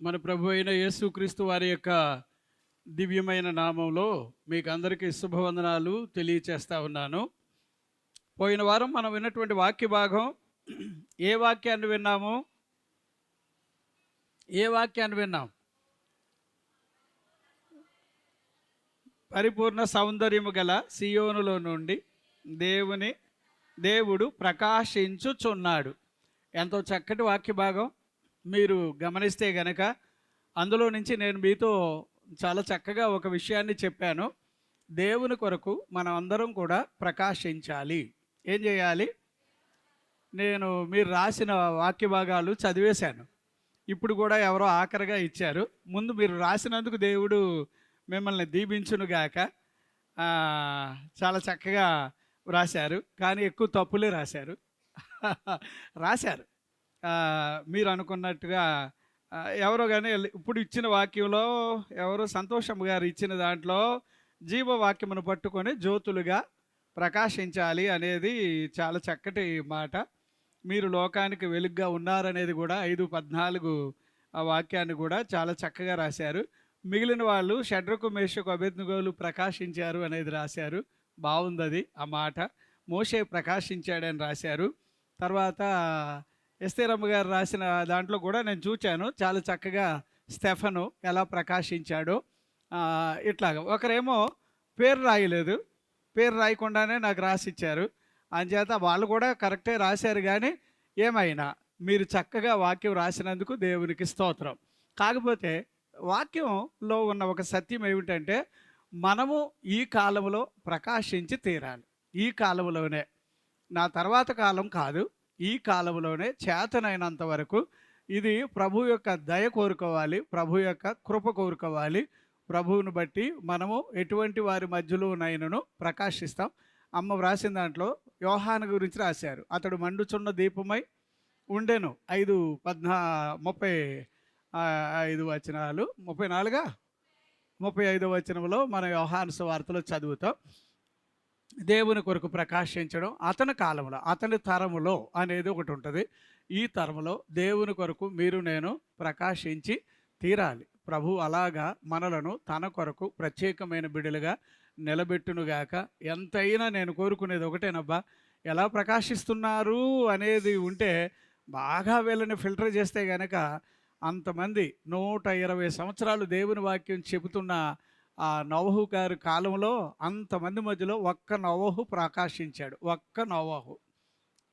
మన ప్రభు అయిన యేసుక్రీస్తు వారి యొక్క దివ్యమైన నామంలో మీకు అందరికీ శుభవందనాలు తెలియచేస్తా ఉన్నాను. పోయిన వారం మనం విన్నటువంటి వాక్య భాగం ఏ వాక్యాన్ని విన్నాము? ఏ వాక్యాన్ని విన్నాం? పరిపూర్ణ సౌందర్యము గల సియోనులో నుండి దేవుని దేవుడు ప్రకాశించుచున్నాడు. ఎంతో చక్కటి వాక్య భాగం. మీరు గమనిస్తే గనక అందులో నుంచి నేను మీతో చాలా చక్కగా ఒక విషయాన్ని చెప్పాను. దేవుని కొరకు మనం అందరం కూడా ప్రకాశించాలి. ఏం చేయాలి? నేను మీరు రాసిన వాక్య భాగాలు చదివేశాను. ఇప్పుడు కూడా ఎవరో ఆఖరిగా ఇచ్చారు. ముందు మీరు రాసినందుకు దేవుడు మిమ్మల్ని దీపించునుగాక చాలా చక్కగా రాశారు. కానీ ఎక్కువ తప్పులే రాశారు. రాశారు. మీరు అనుకున్నట్టుగా ఎవరు ఎవరో కానీ ఇప్పుడు ఇచ్చిన వాక్యంలో ఎవరు సంతోషం గారు ఇచ్చిన దాంట్లో జీవవాక్యమును పట్టుకొని జ్యోతులుగా ప్రకాశించాలి అనేది చాలా చక్కటి మాట. మీరు లోకానికి వెలుగ్గా ఉన్నారనేది కూడా ఐదు పద్నాలుగు ఆ వాక్యాన్ని కూడా చాలా చక్కగా రాశారు. మిగిలిన వాళ్ళు షడ్రకు మేషకు అభిజ్ఞలు ప్రకాశించారు అనేది రాశారు. బాగుంది ఆ మాట. మోషే ప్రకాశించాడని రాశారు. తర్వాత ఎస్తేరమ్మ గారు రాసిన దాంట్లో కూడా నేను చూచాను. చాలా చక్కగా స్టెఫను ఎలా ప్రకాశించాడో. ఆ, ఇట్లాగా. ఒకరేమో పేరు రాయలేదు. పేరు రాయకుండానే నాకు రాసిచ్చారు. అంచేత వాళ్ళు కూడా కరెక్టే రాశారు కానీ ఏమైనా మీరు చక్కగా వాక్యం రాసినందుకు దేవునికి స్తోత్రం. కాకపోతే వాక్యంలో ఉన్న ఒక సత్యం ఏమిటంటే మనము ఈ కాలంలో ప్రకాశించి తీరాలి. ఈ కాలంలోనే నా తర్వాత కాలం కాదు. ఈ కాలంలోనే చేతనైనంత వరకు ఇది ప్రభు యొక్క దయ కోరుకోవాలి ప్రభు యొక్క కృప కోరుకోవాలి. ప్రభువును బట్టి మనము ఎటువంటి వారి మధ్యలోనైనను ప్రకాశిస్తాం. అమ్మ వ్రాసిన దాంట్లో యోహాను గురించి రాశారు. అతడు మండుచున్న దీపమై ఉండెను. ఐదు పద్నా ముప్పై ఐదు వచనాలు. ముప్పై నాలుగా? ముప్పై ఐదు వచనంలో మన యోహాను వార్తలో చదువుతాం. దేవుని కొరకు ప్రకాశించడం అతని కాలంలో అతని తరములో అనేది ఒకటి ఉంటుంది. ఈ తరములో దేవుని కొరకు మీరు నేను ప్రకాశించి తీరాలి. ప్రభు అలాగా మనలను తన కొరకు ప్రత్యేకమైన బిడులుగా నిలబెట్టునుగాక ఎంతైనా నేను కోరుకునేది ఒకటేనబ్బా ఎలా ప్రకాశిస్తున్నారు అనేది ఉంటే బాగా వీళ్ళని ఫిల్టర్ చేస్తే గనక అంతమంది నూట ఇరవై సంవత్సరాలు దేవుని వాక్యం చెబుతున్న ఆ నవహు గారి కాలంలో అంతమంది మధ్యలో ఒక్క నవహు ప్రకాశించాడు. ఒక్క నవహు.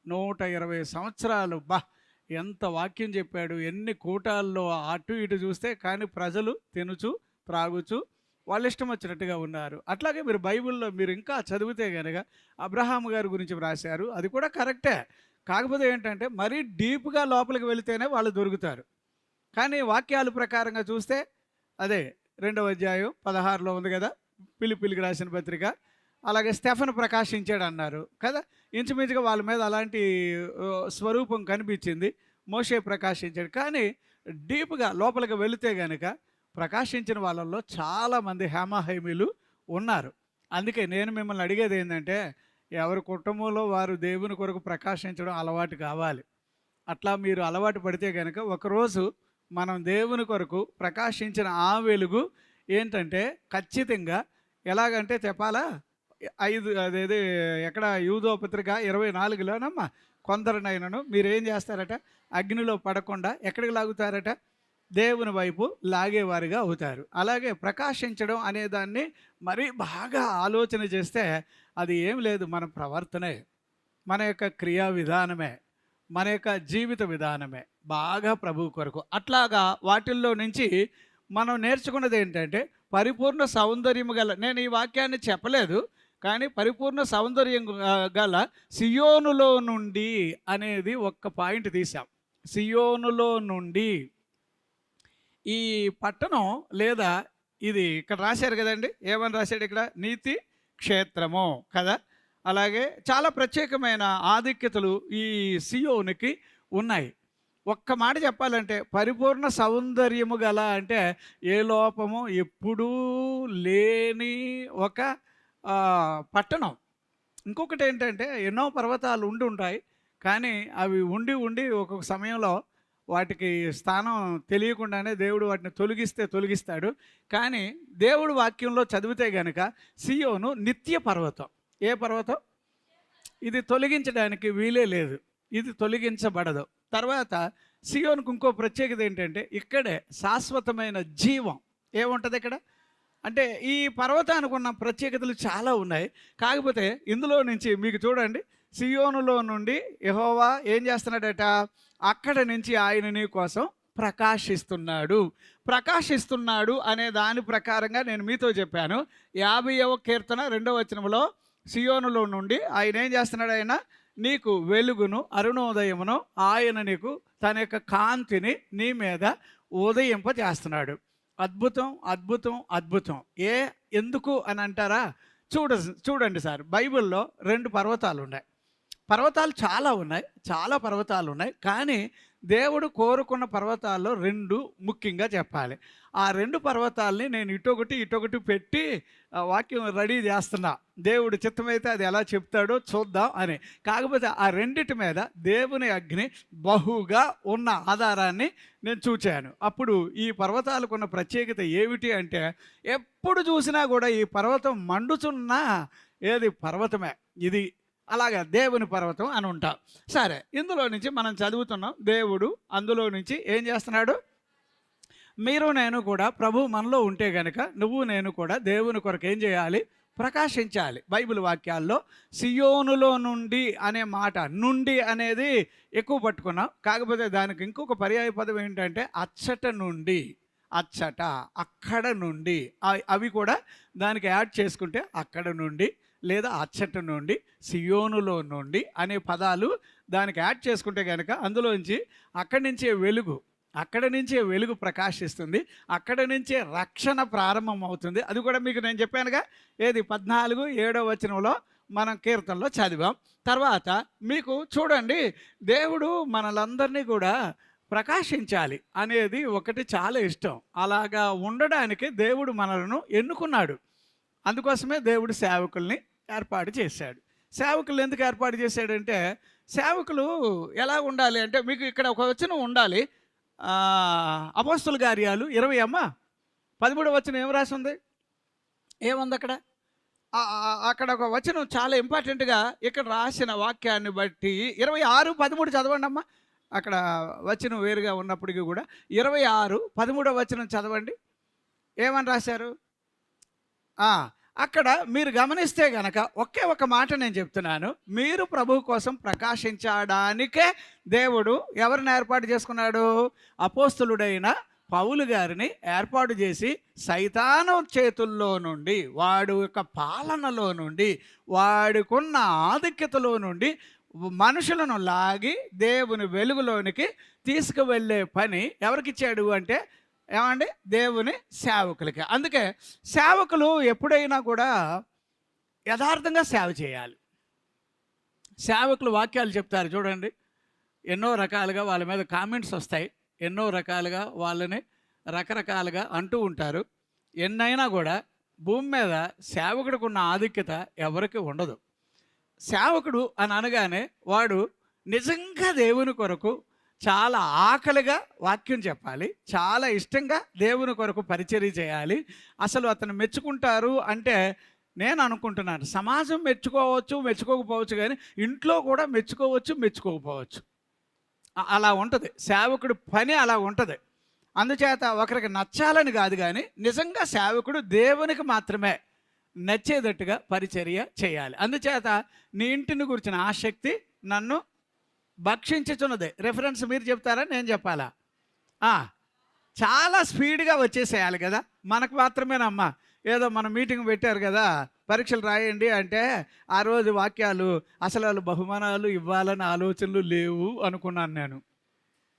నూట ఇరవై సంవత్సరాలు. బా! ఎంత వాక్యం చెప్పాడు. ఎన్ని కూటాల్లో అటు ఇటు చూస్తే కానీ ప్రజలు తినుచు త్రాగుచు వాళ్ళ ఇష్టం వచ్చినట్టుగా ఉన్నారు. అట్లాగే మీరు బైబిల్లో మీరు ఇంకా చదివితే కనుక అబ్రహాం గారి గురించి రాశారు అది కూడా కరెక్టే. కాకపోతే ఏంటంటే మరీ డీప్గా లోపలికి వెళితేనే వాళ్ళు దొరుకుతారు. కానీ వాక్యాల ప్రకారంగా చూస్తే అదే రెండవ అధ్యాయం పదహారులో ఉంది కదా? పిలిపిలికి రాసిన పత్రిక. అలాగే స్టెఫన్ ప్రకాశించాడు అన్నారు కదా? ఇంచుమించుగా వాళ్ళ మీద అలాంటి స్వరూపం కనిపించింది. మోషే ప్రకాశించాడు. కానీ డీప్గా లోపలికి వెళితే గనుక ప్రకాశించిన వాళ్ళల్లో చాలామంది హేమాహైమీలు ఉన్నారు. అందుకే నేను మిమ్మల్ని అడిగేది ఏంటంటే ఎవరి కుటుంబంలో వారు దేవుని కొరకు ప్రకాశించడం అలవాటు కావాలి. అట్లా మీరు అలవాటు పడితే కనుక ఒకరోజు మనం దేవుని కొరకు ప్రకాశించిన ఆ వెలుగు ఏంటంటే ఖచ్చితంగా ఎలాగంటే చెప్పాలా? ఐదు అదేది ఎక్కడ యూదో పత్రిక ఇరవై నాలుగులోనమ్మా? కొందరినైనను మీరేం చేస్తారట? అగ్నిలో పడకుండా ఎక్కడికి లాగుతారట? దేవుని వైపు లాగేవారిగా అవుతారు. అలాగే ప్రకాశించడం అనే దాన్ని మరీ బాగా ఆలోచన చేస్తే అది ఏం లేదు మన ప్రవర్తనే మన యొక్క క్రియా విధానమే. మన యొక్క జీవిత విధానమే బాగా ప్రభు కొరకు. అట్లాగా వాటిల్లో నుంచి మనం నేర్చుకున్నది ఏంటంటే పరిపూర్ణ సౌందర్యం గల నేను ఈ వాక్యాన్ని చెప్పలేదు కానీ పరిపూర్ణ సౌందర్యం గల సియోనులో నుండి అనేది ఒక్క పాయింట్ తీసాం సియోనులో నుండి ఈ పట్టణం లేదా ఇది ఇక్కడ రాశారు కదండి? ఏమని రాశాడు ఇక్కడ? నీతి క్షేత్రము కదా? అలాగే చాలా ప్రత్యేకమైన ఆధిక్యతలు ఈ సియోనికి ఉన్నాయి. ఒక్క మాట చెప్పాలంటే పరిపూర్ణ సౌందర్యము గల అంటే ఏ లోపము ఎప్పుడూ లేని ఒక పట్టణం. ఇంకొకటి ఏంటంటే ఎన్నో పర్వతాలు ఉండి ఉంటాయి. కానీ అవి ఉండి ఉండి ఒక్కొక్క సమయంలో వాటికి స్థానం తెలియకుండానే దేవుడు వాటిని తొలగిస్తే తొలగిస్తాడు. కానీ దేవుడు వాక్యంలో చదివితే గనుక సియోను నిత్య పర్వతం. ఏ పర్వతం? ఇది తొలగించడానికి వీలే లేదు. ఇది తొలగించబడదు. తర్వాత సియోనుకు ఇంకో ప్రత్యేకత ఏంటంటే ఇక్కడే శాశ్వతమైన జీవం ఏముంటుంది ఇక్కడ? అంటే ఈ పర్వతానికి ఉన్న ప్రత్యేకతలు చాలా ఉన్నాయి. కాకపోతే ఇందులో నుంచి మీకు చూడండి సియోనులో నుండి యహోవా ఏం చేస్తున్నాడట? అక్కడ నుంచి ఆయన నీ కోసం ప్రకాశిస్తున్నాడు. ప్రకాశిస్తున్నాడు అనే దాని ప్రకారంగా నేను మీతో చెప్పాను. యాభైవ కీర్తన రెండవ వచనంలో సియోనులో నుండి ఆయన ఏం చేస్తున్నాడు ఆయన? నీకు వెలుగును అరుణోదయమును ఆయన నీకు తన యొక్క కాంతిని నీ మీద ఉదయింప చేస్తున్నాడు అద్భుతం అద్భుతం అద్భుతం. ఏ ఎందుకు అని అంటారా? చూడ చూడండి సార్ బైబిల్లో రెండు పర్వతాలు ఉన్నాయి. పర్వతాలు చాలా ఉన్నాయి చాలా పర్వతాలు ఉన్నాయి. కానీ దేవుడు కోరుకున్న పర్వతాల్లో రెండు ముఖ్యంగా చెప్పాలి. ఆ రెండు పర్వతాలని నేను ఇటొకటి ఇటొకటి పెట్టి వాక్యం రెడీ చేస్తున్నా. దేవుడు చిత్తమైతే అది ఎలా చెప్తాడో చూద్దాం అని. కాకపోతే ఆ రెండిటి మీద దేవుని అగ్ని బహుగా ఉన్న ఆధారాన్ని నేను చూచాను. అప్పుడు ఈ పర్వతాలకున్న ప్రత్యేకత ఏమిటి అంటే ఎప్పుడు చూసినా కూడా ఈ పర్వతం మండుచున్న ఏది పర్వతమే. ఇది అలాగా దేవుని పర్వతం అని ఉంటాం. సరే ఇందులో నుంచి మనం చదువుతున్నాం దేవుడు అందులో నుంచి ఏం చేస్తున్నాడు? మీరు నేను కూడా ప్రభు మనలో ఉంటే గనక నువ్వు నేను కూడా దేవుని కొరకు ఏం చేయాలి? ప్రకాశించాలి. బైబిల్ వాక్యాల్లో సియోనులో నుండి అనే మాట నుండి అనేది ఎక్కువ పట్టుకున్నాం. కాకపోతే దానికి ఇంకొక పర్యాయ పదం ఏంటంటే అచ్చట నుండి అచ్చట అక్కడ నుండి అవి- అవి కూడా దానికి యాడ్ చేసుకుంటే అక్కడ నుండి లేదా అచ్చట నుండి సియోనులో నుండి అనే పదాలు దానికి యాడ్ చేసుకుంటే కనుక అందులోంచి అక్కడి నుంచే వెలుగు అక్కడ నుంచే వెలుగు ప్రకాశిస్తుంది అక్కడ నుంచే రక్షణ ప్రారంభం అవుతుంది అది కూడా మీకు నేను చెప్పానుగా ఏది? పద్నాలుగు ఏడో వచనంలో మనం కీర్తనలో చదివాం. తర్వాత మీకు చూడండి దేవుడు మనలందరినీ కూడా ప్రకాశించాలి అనేది ఒకటి చాలా ఇష్టం. అలాగా ఉండడానికి దేవుడు మనలను ఎన్నుకున్నాడు. అందుకోసమే దేవుడు సేవకుల్ని ఏర్పాటు చేశాడు. సేవకులు ఎందుకు ఏర్పాటు చేశాడంటే సేవకులు ఎలా ఉండాలి అంటే మీకు ఇక్కడ ఒక వచనం ఉండాలి. అపోస్తుల కార్యాలు ఇరవై అమ్మ పదమూడవ వచనం ఏం రాసి ఉంది ఏముంది అక్కడ? అక్కడ ఒక వచనం చాలా ఇంపార్టెంట్గా ఇక్కడ రాసిన వాక్యాన్ని బట్టి ఇరవై ఆరు పదమూడు చదవండి అమ్మా. అక్కడ వచనం వేరుగా ఉన్నప్పటికీ కూడా ఇరవై ఆరు పదమూడవ వచనం చదవండి. ఏమని రాశారు? అక్కడ మీరు గమనిస్తే గనక ఒకే ఒక మాట నేను చెప్తున్నాను. మీరు ప్రభు కోసం ప్రకాశించడానికే దేవుడు ఎవరిని ఏర్పాటు చేసుకున్నాడు? అపోస్తులుడైన పౌలు గారిని ఏర్పాటు చేసి సైతాను చేతుల్లో నుండి వాడు యొక్క పాలనలో నుండి వాడికున్న ఆధిక్యతలో నుండి మనుషులను లాగి దేవుని వెలుగులోనికి తీసుకువెళ్ళే పని ఎవరికిచ్చాడు అంటే ఏమండి? దేవుని సేవకులకి. అందుకే సేవకులు ఎప్పుడైనా కూడా యథార్థంగా సేవ చేయాలి. సేవకులు వాక్యాలు చెప్తారు చూడండి. ఎన్నో రకాలుగా వాళ్ళ మీద కామెంట్స్ వస్తాయి. ఎన్నో రకాలుగా వాళ్ళని రకరకాలుగా అంటూ ఉంటారు. ఎన్నైనా కూడా భూమి మీద సేవకుడికి ఉన్న ఆధిక్యత ఎవరికి ఉండదు. సేవకుడు అని అనగానే వాడు నిజంగా దేవుని కొరకు చాలా ఆకలిగా వాక్యం చెప్పాలి. చాలా ఇష్టంగా దేవుని కొరకు పరిచర్య చేయాలి. అసలు అతను మెచ్చుకుంటారు అంటే నేను అనుకుంటున్నాను. సమాజం మెచ్చుకోవచ్చు మెచ్చుకోకపోవచ్చు కానీ ఇంట్లో కూడా మెచ్చుకోవచ్చు మెచ్చుకోకపోవచ్చు. అలా ఉంటుంది. సేవకుడు పని అలా ఉంటుంది. అందుచేత ఒకరికి నచ్చాలని కాదు కానీ నిజంగా సేవకుడు దేవునికి మాత్రమే నచ్చేటట్టుగా పరిచర్య చేయాలి. అందుచేత నీ ఇంటిని గురించిన ఆసక్తి నన్ను భక్షించుచున్నది. రెఫరెన్స్ మీరు చెప్తారా? నేను చెప్పాలా? చాలా స్పీడ్గా వచ్చేసేయాలి కదా. మనకు మాత్రమేనమ్మా. ఏదో మన మీటింగ్ పెట్టారు కదా. పరీక్షలు రాయండి అంటే ఆ రోజు వాక్యాలు అసలు వాళ్ళు బహుమానాలు ఇవ్వాలని ఆలోచనలు లేవు అనుకున్నాను నేను.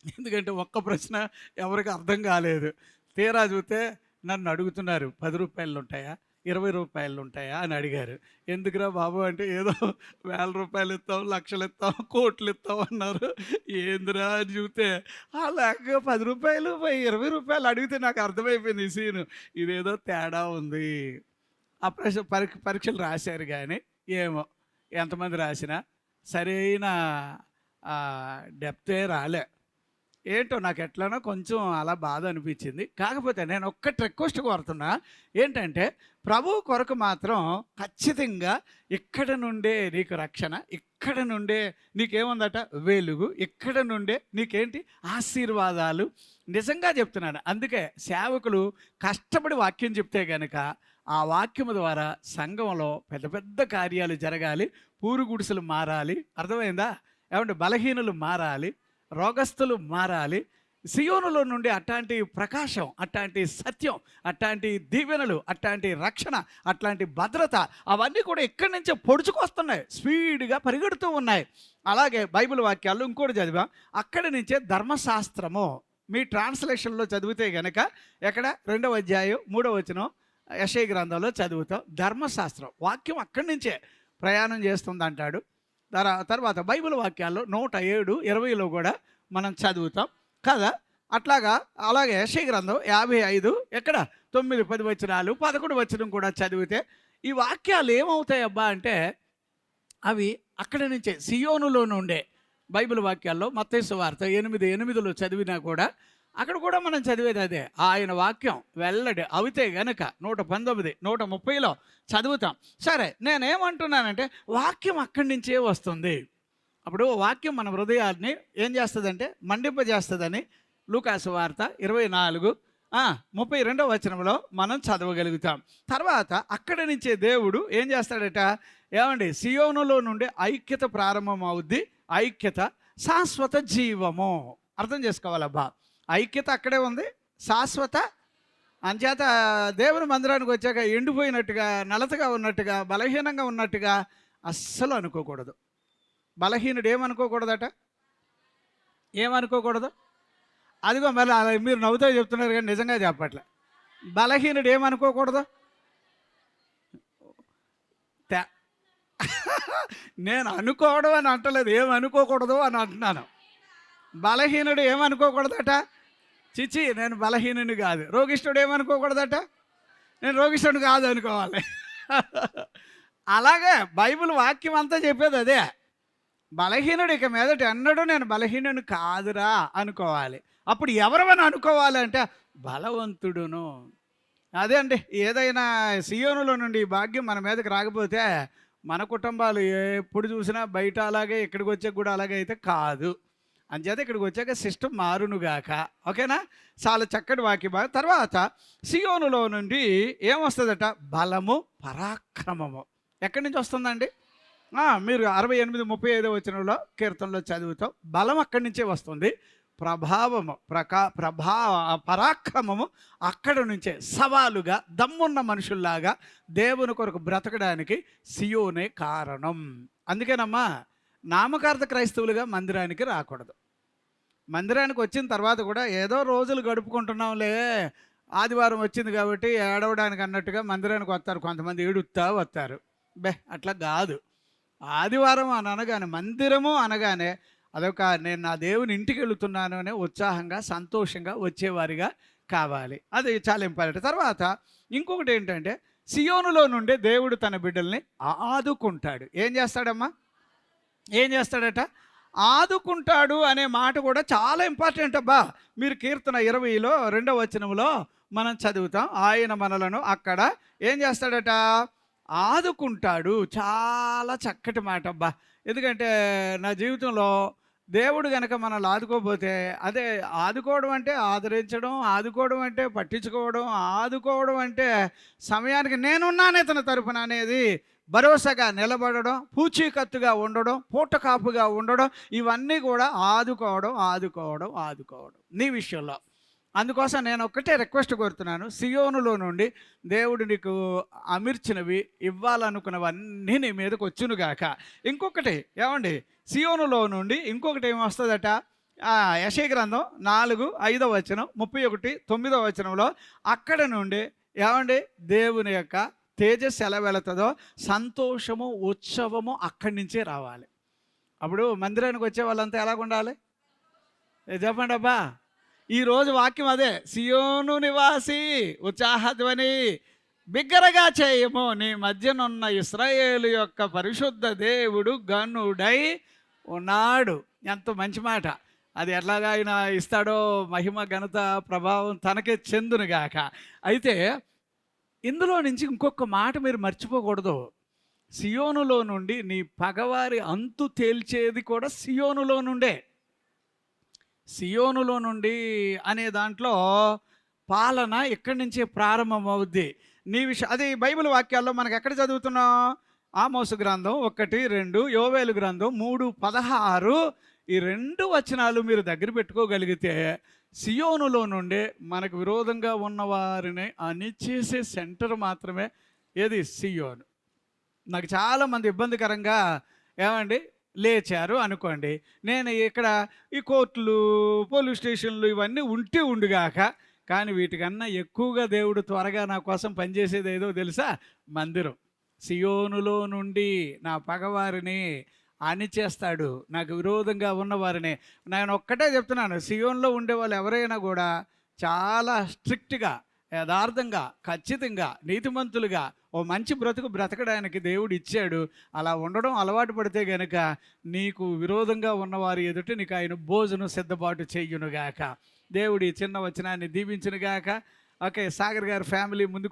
ఎందుకంటే ఒక్క ప్రశ్న ఎవరికి అర్థం కాలేదు. తీరా చూస్తే నన్ను అడుగుతున్నారు. పది రూపాయలు ఉంటాయా ఇరవై రూపాయలు ఉంటాయా అని అడిగారు. ఎందుకురా బాబు అంటే ఏదో వేల రూపాయలు ఇస్తాం లక్షలు ఇస్తాం కోట్లు ఇస్తాం అన్నారు. ఏందిరా అని చూస్తే ఆ పది రూపాయలు ఇరవై రూపాయలు అడిగితే నాకు అర్థమైపోయింది ఈ సీను. ఇదేదో తేడా ఉంది. ఆ ప్రశ్న పరీక్ష పరీక్షలు రాశారు కానీ ఏమో ఎంతమంది రాసినా సరైన డెప్తే రాలే. ఏంటో నాకు ఎట్లనో కొంచెం అలా బాధ అనిపించింది. కాకపోతే నేను ఒక్కటి రిక్వెస్ట్ కోరుతున్నా. ఏంటంటే ప్రభు కొరకు మాత్రం ఖచ్చితంగా ఇక్కడ నుండే నీకు రక్షణ ఇక్కడ నుండే నీకేముందట వెలుగు ఇక్కడ నుండే నీకేంటి ఆశీర్వాదాలు. నిజంగా చెప్తున్నాను. అందుకే సేవకులు కష్టపడి వాక్యం చెప్తే గనక ఆ వాక్యము ద్వారా సంఘంలో పెద్ద పెద్ద కార్యాలు జరగాలి. పూరు గుడిసెలు మారాలి. అర్థమైందా? ఏమంటే బలహీనులు మారాలి. రోగస్తులు మారాలి. సియోనులో నుండి అట్లాంటి ప్రకాశం అట్లాంటి సత్యం అట్లాంటి దీవెనలు అట్లాంటి రక్షణ అట్లాంటి భద్రత అవన్నీ కూడా ఇక్కడి నుంచే పొడుచుకొస్తున్నాయి. స్పీడ్గా పరిగెడుతూ ఉన్నాయి. అలాగే బైబిల్ వాక్యాలు ఇంకోటి చదివా. అక్కడి నుంచే ధర్మశాస్త్రము. మీ ట్రాన్స్లేషన్లో చదివితే గనక ఎక్కడ? రెండవ అధ్యాయం మూడవ వచనం యశయ గ్రంథంలో చదువుతాం. ధర్మశాస్త్రం. వాక్యం అక్కడి నుంచే ప్రయాణం చేస్తుంది అంటాడు తర్వాత బైబిల్ వాక్యాల్లో నూట ఏడు ఇరవైలో కూడా మనం చదువుతాం. కదా? అట్లాగా అలాగే యశ గ్రంథం యాభై ఐదు ఎక్కడ? తొమ్మిది పది వచనాలు పదకొండు వచనం కూడా చదివితే ఈ వాక్యాలు ఏమవుతాయి అబ్బా అంటే అవి అక్కడి నుంచే సియోనులో నుండే బైబిల్ వాక్యాల్లో మత్తేసు వార్త ఎనిమిది ఎనిమిదిలో చదివినా కూడా అక్కడ కూడా మనం చదివేది అదే. ఆయన వాక్యం వెల్లడి అవితే గనక నూట పంతొమ్మిది నూట ముప్పైలో చదువుతాం. సరే నేనేమంటున్నానంటే వాక్యం అక్కడి నుంచే వస్తుంది. అప్పుడు వాక్యం మన హృదయాన్ని ఏం చేస్తుందంటే మండింపజేస్తుందని లూకాసు వార్త ఇరవై నాలుగు ముప్పై రెండవ వచనంలో మనం చదవగలుగుతాం. తర్వాత అక్కడి నుంచే దేవుడు ఏం చేస్తాడట? ఏమండి? సియోనులో నుండి ఐక్యత ప్రారంభం అవుద్ది ఐక్యత శాశ్వత జీవము. అర్థం చేసుకోవాలబ్బా. ఐక్యత అక్కడే ఉంది. శాశ్వత. అంచేత దేవుని మందిరానికి వచ్చాక ఎండిపోయినట్టుగా నలతగా ఉన్నట్టుగా బలహీనంగా ఉన్నట్టుగా అస్సలు అనుకోకూడదు. బలహీనుడు ఏమనుకోకూడదట? ఏమనుకోకూడదు? అదిగో మళ్ళీ మీరు నవ్వుతో చెప్తున్నారు కానీ నిజంగా చెప్పట్లే. బలహీనుడు ఏమనుకోకూడదు? నేను అనుకోవడం అని అంటలేదు. ఏమనుకోకూడదు అని అంటున్నాను. బలహీనుడు ఏమనుకోకూడదట? చిచి నేను బలహీనుని కాదు. రోగిష్ఠుడు ఏమనుకోకూడదట? నేను రోగిష్ఠుడు కాదు అనుకోవాలి. అలాగే బైబిల్ వాక్యం అంతా చెప్పేది అదే. బలహీనుడు ఇక మీదట ఎన్నడూ నేను బలహీనుని కాదురా అనుకోవాలి. అప్పుడు ఎవరమని అనుకోవాలి అంటే బలవంతుడును. అదే అండి ఏదైనా సియోనులో నుండి ఈ భాగ్యం మన మీదకి రాకపోతే మన కుటుంబాలు ఎప్పుడు చూసినా బయట అలాగే ఇక్కడికి వచ్చే కూడా అలాగే అయితే కాదు. అంచేత ఇక్కడికి వచ్చాక సిస్టమ్ మారునుగాక ఓకేనా? చాలా చక్కటి వాక్య తర్వాత సియోనులో నుండి ఏమొస్తుందట? బలము పరాక్రమము. ఎక్కడి నుంచి వస్తుందండి? మీరు అరవై ఎనిమిది ముప్పై ఐదో వచనంలో కీర్తనలో చదువుతాం. బలం అక్కడి నుంచే వస్తుంది. ప్రభావము ప్రకా ప్రభా పరాక్రమము అక్కడ నుంచే. సవాలుగా దమ్మున్న మనుషుల్లాగా దేవుని కొరకు బ్రతకడానికి సియోనే కారణం. అందుకేనమ్మా నామకార్థ క్రైస్తవులుగా మందిరానికి రాకూడదు. మందిరానికి వచ్చిన తర్వాత కూడా ఏదో రోజులు గడుపుకుంటున్నాంలే ఆదివారం వచ్చింది కాబట్టి ఏడవడానికి అన్నట్టుగా మందిరానికి వస్తారు. కొంతమంది ఏడుస్తా వస్తారు. బే అట్లా కాదు. ఆదివారం అని అనగానే మందిరము అనగానే అదొక నేను నా దేవుని ఇంటికి వెళుతున్నాను అనే ఉత్సాహంగా సంతోషంగా వచ్చేవారిగా కావాలి. అది చాలా ఇంపార్టెంట్ తర్వాత ఇంకొకటి ఏంటంటే సియోనులో నుండే దేవుడు తన బిడ్డల్ని ఆదుకుంటాడు. ఏం చేస్తాడమ్మా? ఏం చేస్తాడట? ఆదుకుంటాడు అనే మాట కూడా చాలా ఇంపార్టెంట్ అబ్బా. మీరు కీర్తన ఇరవైలో రెండవ వచనంలో మనం చదువుతాం. ఆయన మనలను అక్కడ ఏం చేస్తాడట? ఆదుకుంటాడు. చాలా చక్కటి మాట అబ్బా. ఎందుకంటే నా జీవితంలో దేవుడు గనక మనల్ని ఆదుకోపోతే అదే ఆదుకోవడం అంటే ఆదరించడం ఆదుకోవడం అంటే పట్టించుకోవడం ఆదుకోవడం అంటే సమయానికి నేనున్నాను ఇతని తరపున అనేది భరోసాగా నిలబడడం పూచీకత్తుగా ఉండడం పూటకాపుగా ఉండడం ఇవన్నీ కూడా ఆదుకోవడం ఆదుకోవడం ఆదుకోవడం నీ విషయంలో. అందుకోసం నేను ఒక్కటే రిక్వెస్ట్ కోరుతున్నాను. సియోనులో నుండి దేవుడు నీకు అమిర్చినవి ఇవ్వాలనుకున్నవన్నీ నీ మీదకి వచ్చునుగాక ఇంకొకటి ఏమండి? సియోనులో నుండి ఇంకొకటి ఏమొస్తుందట? యశే గ్రంథం నాలుగు ఐదవ వచనం ముప్పై ఒకటి తొమ్మిదవ వచనంలో అక్కడ నుండి ఏమండి? దేవుని యొక్క తేజస్సు ఎలా వెళుతుందో సంతోషము ఉత్సవము అక్కడి నుంచే రావాలి. అప్పుడు మందిరానికి వచ్చే వాళ్ళంతా ఎలాగ ఉండాలి? చెప్పండి అబ్బా. ఈరోజు వాక్యం అదే సియోను నివాసి ఉత్సాహధ్వని బిగ్గరగా చేయము. నీ మధ్యనున్న ఇస్రాయేలు యొక్క పరిశుద్ధ దేవుడు గనుడై ఉన్నాడు. ఎంత మంచి మాట. అది ఎట్లాగా ఆయన ఇస్తాడో మహిమ ఘనత ప్రభావం తనకే చెందునుగాక. అయితే ఇందులో నుంచి ఇంకొక మాట మీరు మర్చిపోకూడదు. సియోనులో నుండి నీ పగవారి అంతు తేల్చేది కూడా సియోనులో నుండే. సియోనులో నుండి అనే దాంట్లో పాలన ఇక్కడి నుంచే ప్రారంభమవుద్ది? నీ విషయం అది బైబిల్ వాక్యాల్లో మనకు ఎక్కడ చదువుతున్నాం? ఆమోసు గ్రంథం ఒకటి రెండు యోవేలు గ్రంథం మూడు పదహారు ఈ రెండు వచనాలు మీరు దగ్గర పెట్టుకోగలిగితే సియోనులో నుండే మనకు విరోధంగా ఉన్న వారిని అణిచేసే సెంటర్ మాత్రమే ఏది? సియోను. నాకు చాలామంది ఇబ్బందికరంగా ఏమండి? లేచారు అనుకోండి. నేను ఇక్కడ ఈ కోర్టులు పోలీస్ స్టేషన్లు ఇవన్నీ ఉంటే ఉండుగాక కానీ వీటికన్నా ఎక్కువగా దేవుడు త్వరగా నా కోసం పనిచేసేది ఏదో తెలుసా? మందిరం. సియోనులో నుండి నా పగవారిని అణిచేస్తాడు నాకు విరోధంగా ఉన్నవారిని. నేను ఒక్కటే చెప్తున్నాను. సియోన్లో ఉండే వాళ్ళు ఎవరైనా కూడా చాలా స్ట్రిక్ట్గా యథార్థంగా ఖచ్చితంగా నీతిమంతులుగా ఓ మంచి బ్రతుకు బ్రతకడానికి దేవుడు ఇచ్చాడు. అలా ఉండడం అలవాటు పడితే గనుక నీకు విరోధంగా ఉన్నవారి ఎదుట నీకు ఆయన భోజనం సిద్ధపాటు చెయ్యునుగాక దేవుడి చిన్న వచనాన్ని దీవించునుగాక. ఓకే సాగర్ గారి ఫ్యామిలీ ముందుకు